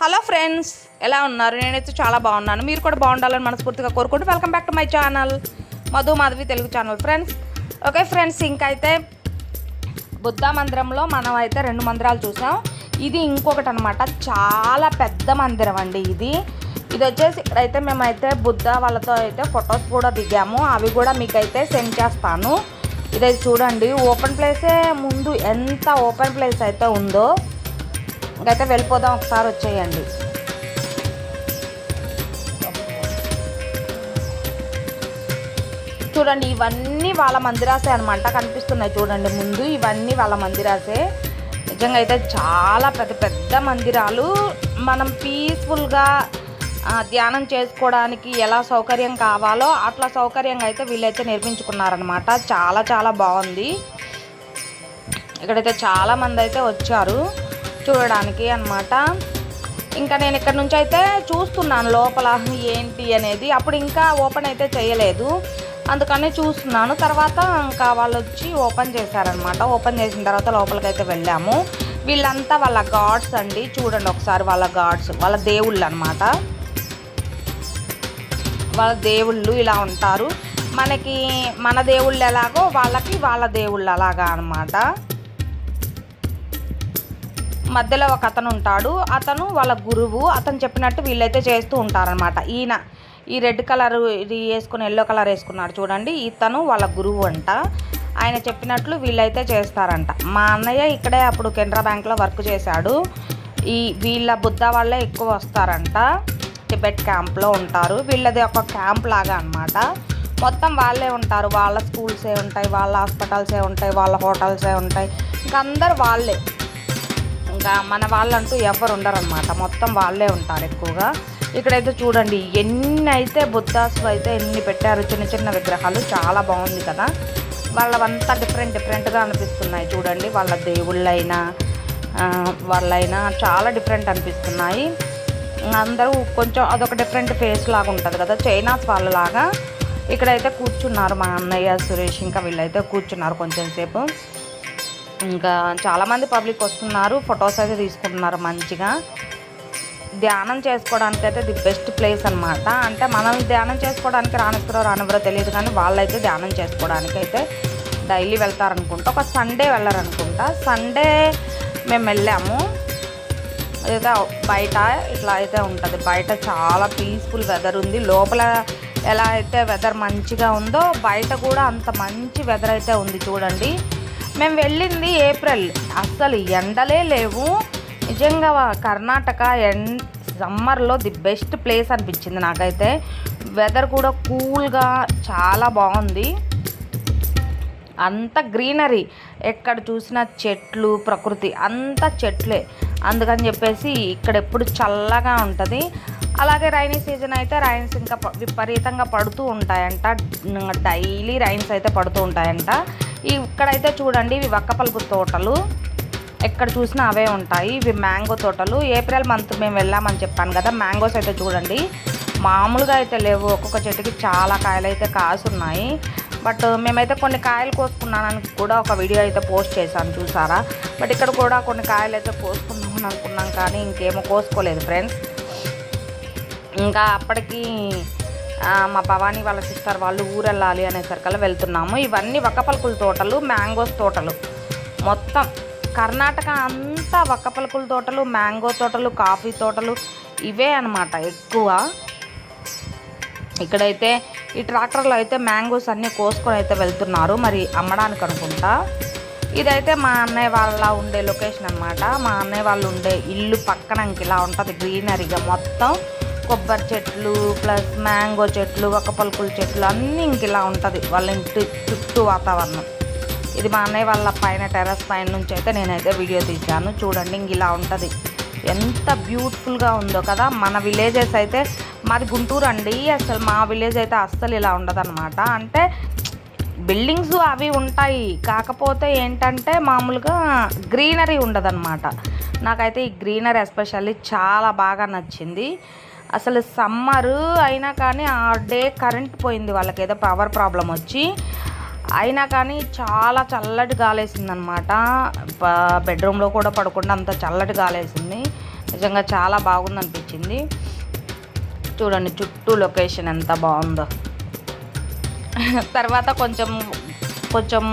Hello friends ఎలా ఉన్నారు? నేనైతే చాలా బాగున్నాను. మీరు కూడా బాగుండాలని మనస్ఫూర్తిగా కోరుకుంటూ welcome back to my channel Madhu Madhavi Telugu channel friends. Okay friends ఇంకైతే బుద్ధ మందిరంలో మనం అయితే రెండు మందిరాలు చూసాం. ఇది ఇంకొకటి అనమాట చాలా పెద్ద మందిరం అండి ఇది. ఇది వచ్చేసి ఇక్కడైతే మేమైతే బుద్ధ వాళ్ళతో అయితే ఫొటోస్ కూడా దిగాము. అవి కూడా మీకైతే సెండ్ చేస్తాను. ఇదైతే చూడండి ఓపెన్ ప్లేసే ముందు ఎంత ఓపెన్ ప్లేస్ అయితే ఉందో ఇంకైతే వెళ్ళిపోదాం ఒకసారి వచ్చేయండి. చూడండి ఇవన్నీ వాళ్ళ మందిరాసే అనమాట కనిపిస్తున్నాయి చూడండి ముందు. ఇవన్నీ వాళ్ళ మందిరాసే. నిజంగా అయితే చాలా పెద్ద పెద్ద మందిరాలు. మనం పీస్ఫుల్గా ధ్యానం చేసుకోవడానికి ఎలా సౌకర్యం కావాలో అట్లా సౌకర్యంగా అయితే వీళ్ళైతే నిర్మించుకున్నారనమాట చాలా చాలా బాగుంది. ఇక్కడైతే చాలా మంది అయితే వచ్చారు. చూడడానికి అనమాట ఇంకా నేను ఇక్కడ నుంచి అయితే చూస్తున్నాను లోపల ఏంటి అనేది. అప్పుడు ఇంకా ఓపెన్ అయితే చేయలేదు. అందుకనే చూస్తున్నాను. తర్వాత ఇంకా వాళ్ళు వచ్చి ఓపెన్ చేశారనమాట ఓపెన్ చేసిన తర్వాత లోపలికైతే వెళ్ళాము. వీళ్ళంతా వాళ్ళ గాడ్స్ అండి. చూడండి ఒకసారి వాళ్ళ గాడ్స్ వాళ్ళ దేవుళ్ళు అనమాట వాళ్ళ దేవుళ్ళు ఇలా ఉంటారు. మనకి మన దేవుళ్ళు ఎలాగో వాళ్ళకి వాళ్ళ దేవుళ్ళు అలాగా అనమాట మధ్యలో ఒక అతను ఉంటాడు. అతను వాళ్ళ గురువు. అతను చెప్పినట్టు వీళ్ళైతే చేస్తూ ఉంటారనమాట ఈయన ఈ రెడ్ కలర్ ఇది వేసుకుని ఎల్లో కలర్ వేసుకున్నాడు చూడండి. ఇతను వాళ్ళ గురువు అంట. ఆయన చెప్పినట్లు వీళ్ళైతే చేస్తారంట. మా అన్నయ్య ఇక్కడే అప్పుడు కెనరా బ్యాంక్లో వర్క్ చేశాడు. ఈ వీళ్ళ బుద్ధ వాళ్ళే ఎక్కువ వస్తారంట. టిబెట్ క్యాంప్లో ఉంటారు. వీళ్ళది ఒక క్యాంప్ లాగా అనమాట మొత్తం వాళ్ళే ఉంటారు. వాళ్ళ స్కూల్సే ఉంటాయి వాళ్ళ హాస్పిటల్సే ఉంటాయి వాళ్ళ హోటల్సే ఉంటాయి. ఇంకా అందరు వాళ్ళే. ఇంకా మన వాళ్ళంటూ ఎవరు ఉండరనమాట మొత్తం వాళ్ళే ఉంటారు ఎక్కువగా. ఇక్కడైతే చూడండి ఎన్ని అయితే బుద్ధాసు అయితే ఎన్ని పెట్టారు చిన్న చిన్న విగ్రహాలు చాలా బాగుంది కదా. వాళ్ళవంతా డిఫరెంట్ డిఫరెంట్గా అనిపిస్తున్నాయి చూడండి. వాళ్ళ దేవుళ్ళైనా వాళ్ళైనా చాలా డిఫరెంట్ అనిపిస్తున్నాయి. అందరూ కొంచెం అదొక డిఫరెంట్ ఫేస్ లాగా ఉంటుంది కదా చైనాస్ వాళ్ళలాగా. ఇక్కడైతే కూర్చున్నారు మా అన్నయ్య సురేష్ ఇంకా వీళ్ళైతే కూర్చున్నారు కొంచెం సేపు. ఇంకా చాలామంది పబ్లిక్ వస్తున్నారు ఫొటోస్ అయితే తీసుకుంటున్నారు మంచిగా. ధ్యానం చేసుకోవడానికి అయితే ది బెస్ట్ ప్లేస్ అనమాట అంటే మనల్ని ధ్యానం చేసుకోవడానికి రానిస్తారో రానివ్వరో తెలియదు కానీ వాళ్ళైతే ధ్యానం చేసుకోవడానికి అయితే డైలీ వెళ్తారనుకుంటా. ఒక సండే వెళ్ళారనుకుంటా. సండే మేము వెళ్ళాము. అయితే బయట ఇట్లా అయితే ఉంటుంది. బయట చాలా పీస్ఫుల్ వెదర్ ఉంది. లోపల ఎలా అయితే వెదర్ మంచిగా ఉందో బయట కూడా అంత మంచి వెదర్ అయితే ఉంది చూడండి. మేము వెళ్ళింది ఏప్రిల్. అస్సలు ఎండలే లేవు. నిజంగా కర్ణాటక ఎన్ సమ్మర్లో ది బెస్ట్ ప్లేస్ అనిపించింది నాకైతే. వెదర్ కూడా కూల్గా చాలా బాగుంది. అంత గ్రీనరీ. ఎక్కడ చూసినా చెట్లు ప్రకృతి అంత చెట్లే. అందుకని చెప్పేసి ఇక్కడ ఎప్పుడు చల్లగా ఉంటుంది. అలాగే రైనీ సీజన్ అయితే రైన్స్ ఇంకా విపరీతంగా పడుతూ ఉంటాయంట. డైలీ రైన్స్ అయితే పడుతూ ఉంటాయంట. ఇక్కడైతే చూడండి ఇవి వక్కపలుపు తోటలు. ఎక్కడ చూసినా అవే ఉంటాయి. ఇవి మ్యాంగో తోటలు. ఏప్రిల్ మంత్ మేము వెళ్ళామని చెప్పాను కదా మ్యాంగోస్ అయితే చూడండి. మామూలుగా అయితే లేవు. ఒక్కొక్క చెట్టుకి చాలా కాయలు అయితే కాసున్నాయి. బట్ మేమైతే కొన్ని కాయలు కోసుకున్నానని కూడా ఒక వీడియో అయితే పోస్ట్ చేశాను చూసారా? బట్ ఇక్కడ కూడా కొన్ని కాయలు అయితే కోసుకున్నామని అనుకున్నాం కానీ ఇంకేమో కోసుకోలేదు ఫ్రెండ్స్. ఇంకా అప్పటికి మా భవానీ వాళ్ళ సిస్టర్ వాళ్ళు ఊరెళ్ళాలి వెళ్ళాలి అనేసరికల్లా వెళ్తున్నాము. ఇవన్నీ వక్కపలుకుల తోటలు మ్యాంగోస్ తోటలు. మొత్తం కర్ణాటక అంతా వక్కపలుకుల తోటలు మ్యాంగో తోటలు కాఫీ తోటలు ఇవే అనమాట ఎక్కువ. ఇక్కడైతే ఈ ట్రాక్టర్లో అయితే మ్యాంగోస్ అన్నీ కోసుకొని అయితే వెళ్తున్నారు. మరి అమ్మడానికి అనుకుంటా. ఇదైతే మా అన్నయ్య వాళ్ళ ఉండే లొకేషన్ అనమాట మా అన్నయ్య వాళ్ళు ఉండే ఇల్లు పక్కన ఇలా ఉంటుంది గ్రీనరీగా మొత్తం. కొబ్బరి చెట్లు ప్లస్ మ్యాంగో చెట్లు ఒక పలుకుల చెట్లు అన్నీ ఇంక ఇలా ఉంటుంది వాళ్ళ ఇంటి చుట్టూ వాతావరణం. ఇది మా అన్నయ్య వాళ్ళ పైన టెర్రస్ పైన నుంచి అయితే నేనైతే వీడియో తీశాను. చూడండి ఇంక ఇలా ఉంటుంది. ఎంత బ్యూటిఫుల్గా ఉందో కదా మన విలేజెస్ అయితే మాది గుంటూరు అండి. అసలు మా విలేజ్ అయితే అస్సలు ఇలా ఉండదన్నమాట. అంటే బిల్డింగ్స్ అవి ఉంటాయి. కాకపోతే ఏంటంటే మామూలుగా గ్రీనరీ ఉండదన్నమాట. నాకైతే ఈ గ్రీనరీ ఎస్పెషల్లీ చాలా బాగా నచ్చింది. అసలు సమ్మరు అయినా కానీ ఆ డే కరెంట్ పోయింది వాళ్ళకి. ఏదో పవర్ ప్రాబ్లం వచ్చి. అయినా కానీ చాలా చల్లటి గాలేసింది అనమాట బెడ్రూమ్లో కూడా పడకుండా అంత చల్లటి గాలేసింది. నిజంగా చాలా బాగుంది అనిపించింది చూడండి చుట్టూ లొకేషన్ ఎంత బాగుందో. తర్వాత కొంచెం కొంచెం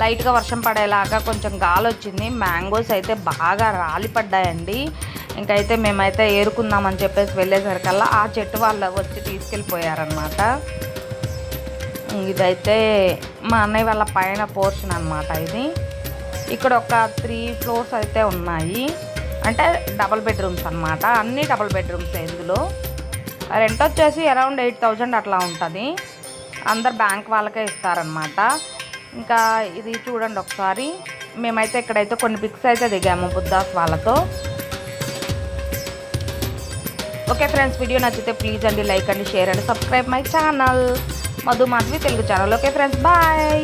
లైట్గా వర్షం పడేలాగా కొంచెం గాలి వచ్చింది మ్యాంగోస్ అయితే బాగా రాలిపడ్డాయండి. ఇంకైతే మేమైతే ఏరుకుందామని చెప్పేసి వెళ్ళేసరికల్లా ఆ చెట్టు వాళ్ళు వచ్చి తీసుకెళ్ళిపోయారనమాట ఇదైతే మా అన్నయ్య వాళ్ళ పైన పోర్షన్ అనమాట ఇది. ఇక్కడ ఒక త్రీ ఫ్లోర్స్ అయితే ఉన్నాయి. అంటే డబల్ బెడ్రూమ్స్ అనమాట అన్ని డబల్ బెడ్రూమ్స్ ఇందులో. రెంట్ వచ్చేసి అరౌండ్ ఎయిట్ థౌజండ్ అట్లా ఉంటుంది. అందరు బ్యాంక్ వాళ్ళకే ఇస్తారనమాట ఇంకా ఇది చూడండి ఒకసారి. మేమైతే ఇక్కడైతే కొన్ని పిక్స్ అయితే దిగాము బుద్ధాస్ వాళ్ళతో. ఓకే ఫ్రెండ్స్ వీడియో నచ్చితే ప్లీజ్ అండి లైక్ అండి షేర్ అండి subscribe my channel. Madhu Madhavi Telugu channel. Okay friends bye.